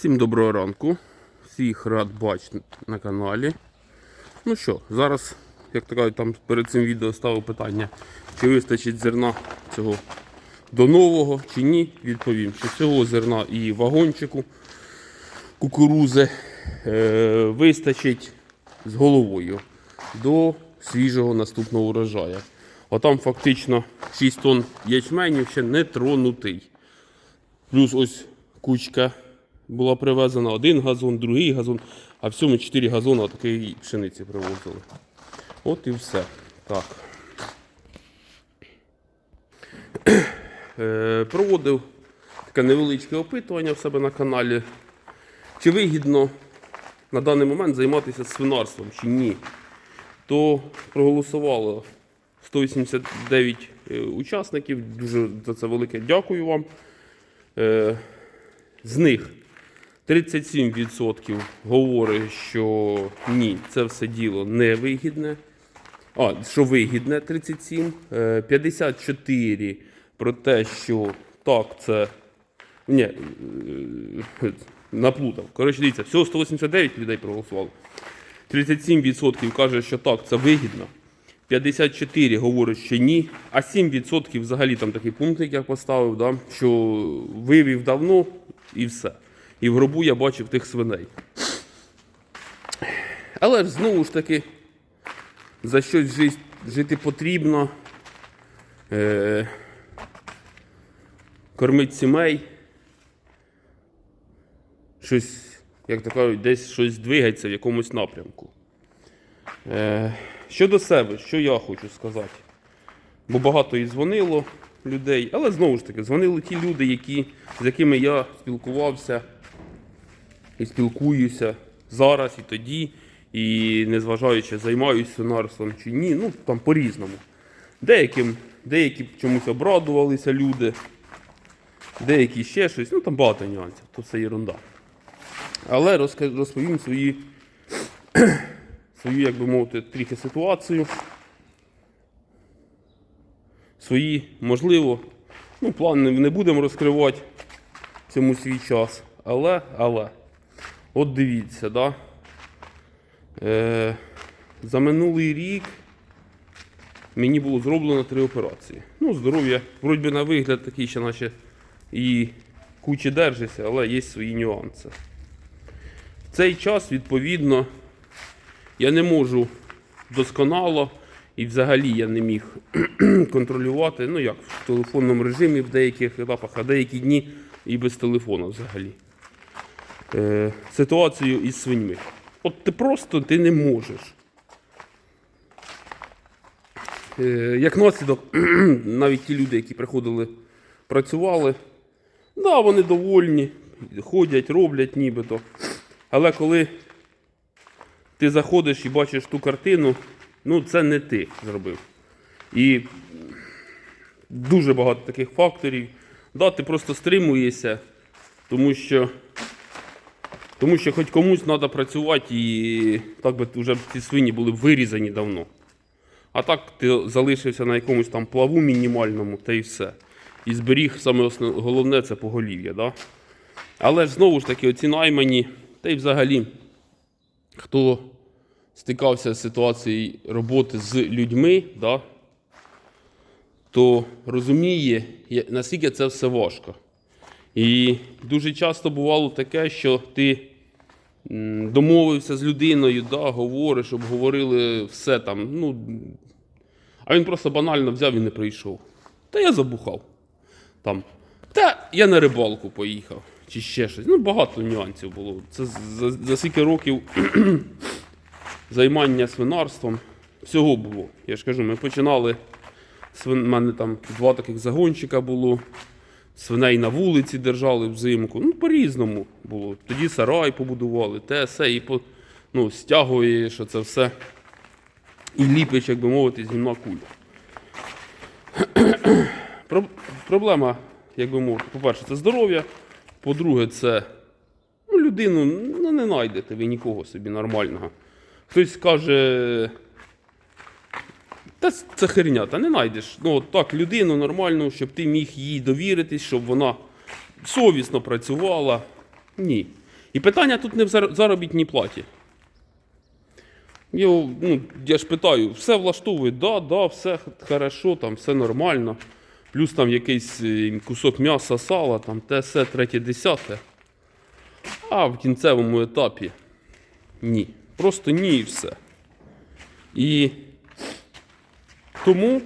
Всім доброго ранку. Всіх рад бачити на каналі. Ну що, зараз, як то кажуть, там перед цим відео ставив питання, чи вистачить зерна цього до нового, чи ні, відповім, що цього зерна і вагончику кукурузи е, вистачить з головою до свіжого наступного урожаю. А там фактично 6 тонн ячменю ще не тронутий. Плюс ось кучка була привезена, один газон, другий газон, а в цьому 4 газони такої пшениці привозили. От і все. Так. Е, Проводив таке невеличке опитування в себе на каналі. Чи вигідно на даний момент займатися свинарством чи ні? То проголосувало 189 е, учасників. Дуже за це велике дякую вам. Е, З них 37% говорить, що ні, це все діло не вигідне. А, що вигідне 37, е, 54 про те, що так, це. Ні, е, наплутав. Коротше, дивіться, всього 189 людей проголосувало. 37% каже, що так, це вигідно. 54 говорять, що ні, а 7% взагалі там такий пункт, як я поставив, да, що вивів давно і все. І в гробу я бачив тих свиней. Але ж знову ж таки, за щось жити, потрібно. Е, кормити сімей. Щось, як то кажуть, десь щось двигається в якомусь напрямку. Е, щодо себе, що я хочу сказати. Бо багато і дзвонило людей, але знову ж таки, дзвонили ті люди, які, з якими я спілкувався і спілкуюся зараз і тоді, і незважаючи, займаюся свинарством чи ні, ну там по-різному. Деяким, деякі чомусь обрадувалися люди, деякі ще щось, ну там багато нюансів, то все ерунда. Але розповім свої, свою, як би мовити, трохи ситуацію. Свої, можливо, ну, плани не будемо розкривати цьому свій час. Але, але, от дивіться, да? е, за минулий рік мені було зроблено три операції. Ну, здоров'я, вроді на вигляд такий ще наче і кучі держиться, але є свої нюанси. В цей час, відповідно, я не можу досконало і взагалі я не міг контролювати, ну як в телефонному режимі в деяких етапах, а деякі дні і без телефону взагалі. Е, ситуацію із свиньми. От ти просто ти не можеш. Е, як наслідок, навіть ті люди, які приходили, працювали, да, вони довольні, ходять, роблять нібито. Але коли ти заходиш і бачиш ту картину, ну це не ти зробив. І дуже багато таких факторів. Да, ти просто стримуєшся, тому що, тому що хоч комусь треба працювати і так би вже ці свині були вирізані давно. А так ти залишився на якомусь там плаву мінімальному та й все. І зберіг саме головне це поголів'я. Да? Але ж знову ж таки, оці наймані, та й взагалі, хто стикався з ситуацією роботи з людьми, да, то розуміє, наскільки це все важко. І дуже часто бувало таке, що ти домовився з людиною, да, говориш, обговорили все там. Ну, а він просто банально взяв і не прийшов. Та я забухав. Там. Та я на рибалку поїхав. Чи ще щось. Ну, багато нюансів було. Це за, за скільки років займання свинарством. Всього було. Я ж кажу, ми починали. У мене там два таких загончика було. Свиней на вулиці держали взимку. Ну, по-різному було. Тоді сарай побудували, те, все, і по... ну, стягує, що це все. І ліпиш, як би мовити, знімна куля. Про- Проблема, як би мовити, по-перше, це здоров'я. По-друге, це ну, людину ну, не знайдете ви нікого собі нормального. Хтось каже, та це- херня, та не знайдеш. Ну, от так, людину нормальну, щоб ти міг їй довіритись, щоб вона совісно працювала. Ні. І питання тут не в заробітній платі. Його, ну, я ж питаю, все влаштовує, да, да, все хорошо, там, все нормально. Плюс там якийсь е, кусок м'яса, сала, там те, все, третє, десяте. А в кінцевому етапі ні. Просто ні і все. І тому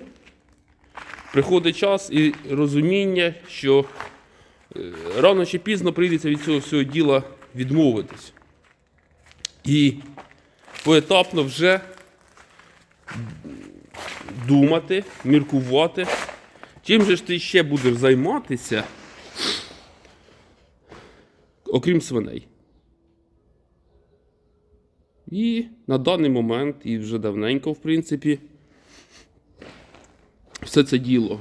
приходить час і розуміння, що е, рано чи пізно прийдеться від цього всього діла відмовитись. І поетапно вже думати, міркувати, чим же ж ти ще будеш займатися, окрім свиней. І на даний момент, і вже давненько, в принципі, все це діло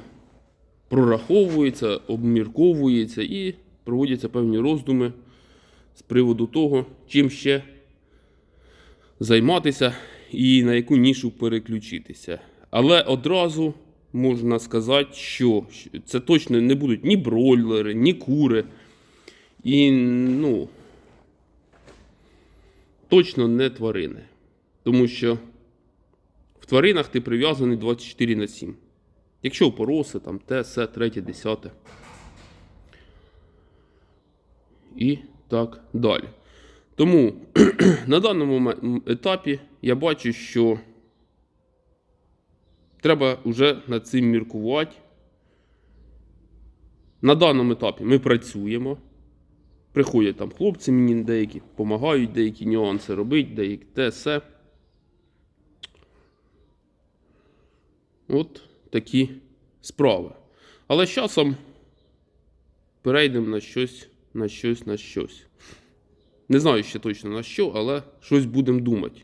прораховується, обмірковується і проводяться певні роздуми з приводу того, чим ще займатися і на яку нішу переключитися. Але одразу можна сказати, що це точно не будуть ні бройлери, ні кури. І, ну, точно не тварини. Тому що в тваринах ти прив'язаний 24 на 7. Якщо пороси, там те, все, третє, десяте. І так далі. Тому на даному етапі я бачу, що треба вже над цим міркувати. На даному етапі ми працюємо. Приходять там хлопці мені деякі, допомагають деякі нюанси робити, деякі те, все. От такі справи. Але з часом перейдемо на щось, на щось, на щось. Не знаю ще точно на що, але щось будемо думати.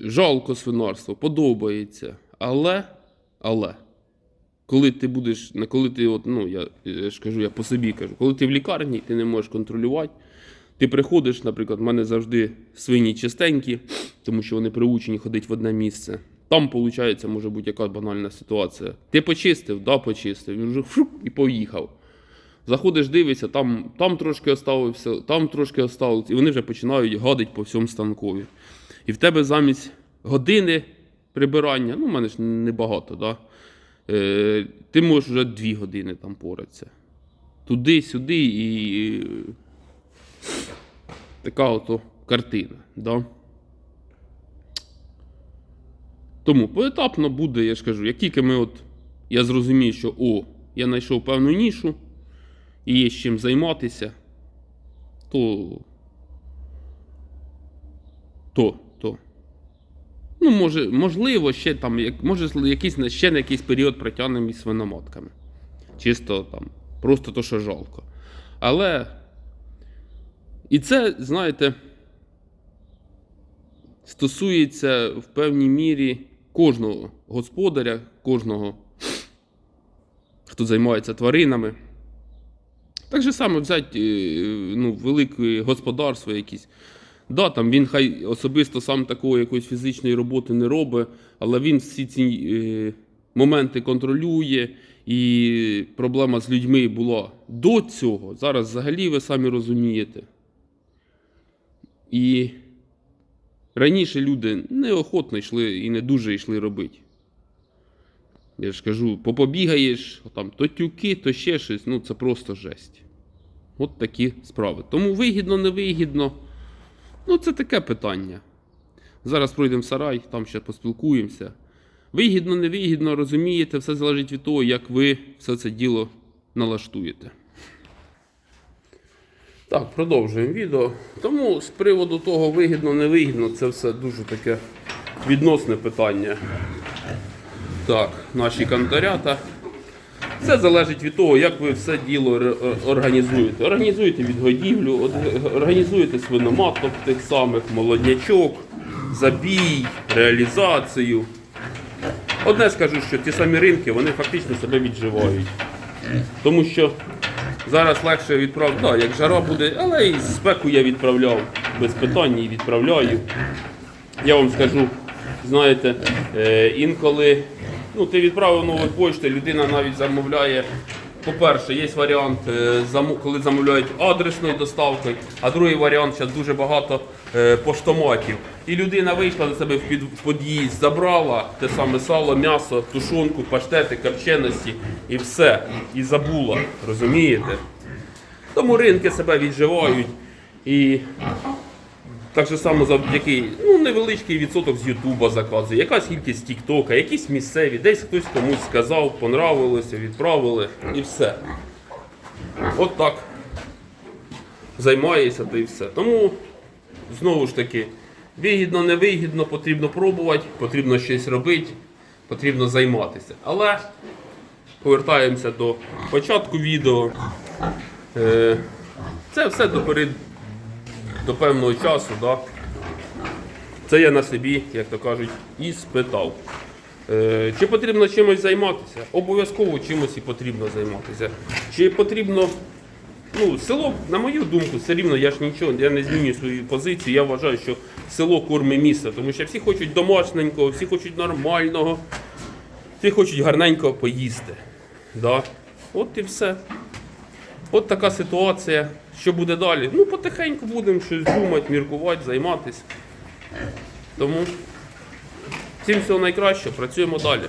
Жалко свинарство, подобається. Але, але, коли ти будеш, коли ти, от, ну, я, я ж кажу, я по собі кажу, коли ти в лікарні, ти не можеш контролювати. Ти приходиш, наприклад, в мене завжди свині чистенькі, тому що вони приучені ходити в одне місце. Там, виходить, може бути яка банальна ситуація. Ти почистив, да, почистив, він вже фрук, і поїхав. Заходиш, дивишся, там, там трошки оставився, там трошки оставилось, і вони вже починають гадити по всьому станкові. І в тебе замість години прибирання, ну, в мене ж небагато, да? е, ти можеш вже дві години там поратися. Туди-сюди і така ото картина. Да? Тому поетапно буде, я ж кажу, як тільки ми от, я зрозумію, що о, я знайшов певну нішу і є з чим займатися, то. То, то. Ну, може, можливо, ще там, як, може, якийсь, ще на якийсь період протягнемо із свиноматками. Чисто там, просто то, що жалко. Але. І це, знаєте, стосується в певній мірі кожного господаря, кожного, хто займається тваринами. Так же саме взяти е, ну, велике господарство якесь. Да, там він хай особисто сам такої якоїсь фізичної роботи не робить, але він всі ці е, моменти контролює, і проблема з людьми була до цього. Зараз взагалі ви самі розумієте. І раніше люди неохотно йшли і не дуже йшли робити. Я ж кажу, попобігаєш, там то тюки, то ще щось, ну це просто жесть. От такі справи. Тому вигідно, невигідно. Ну, це таке питання. Зараз пройдемо сарай, там ще поспілкуємося. Вигідно, невигідно, розумієте, все залежить від того, як ви все це діло налаштуєте. Так, продовжуємо відео. Тому з приводу того, вигідно, невигідно, це все дуже таке відносне питання. Так, наші кантарята. Все залежить від того, як ви все діло організуєте. Організуєте відгодівлю, організуєте свиноматок тих самих, молоднячок, забій, реалізацію. Одне скажу, що ті самі ринки вони фактично себе відживають. Тому що зараз легше відправити, да, як жара буде, але і спеку я відправляв без питань і відправляю. Я вам скажу, знаєте, е, інколи ну, ти відправив нову почту, людина навіть замовляє по-перше, є варіант, е, коли замовляють адресною доставкою, а другий варіант зараз дуже багато е, поштоматів. І людина вийшла до себе в під'їзд, забрала те саме сало, м'ясо, тушонку, паштети, карченості і все. І забула. Розумієте? Тому ринки себе відживають. І так же само завдяки ну, невеличкий відсоток з Ютуба заказує, якась кількість Тіктока, якісь місцеві, десь хтось комусь сказав, понравилося, відправили і все. От так. Займається то і все. Тому, знову ж таки, вигідно, невигідно, потрібно пробувати, потрібно щось робити, потрібно займатися. Але повертаємося до початку відео. Е, Це все до до певного часу, да, це я на собі, як то кажуть, і спитав. Е, чи потрібно чимось займатися? Обов'язково чимось і потрібно займатися. Чи потрібно. Ну, село, на мою думку, все рівно я ж нічого, я не змінюю свою позицію. Я вважаю, що село корми місто, тому що всі хочуть домашненького, всі хочуть нормального, всі хочуть гарненького поїсти. Да? От і все. От така ситуація. Що буде далі? Ну, потихеньку будемо щось думати, міркувати, займатися. Тому всім всього найкращого, працюємо далі.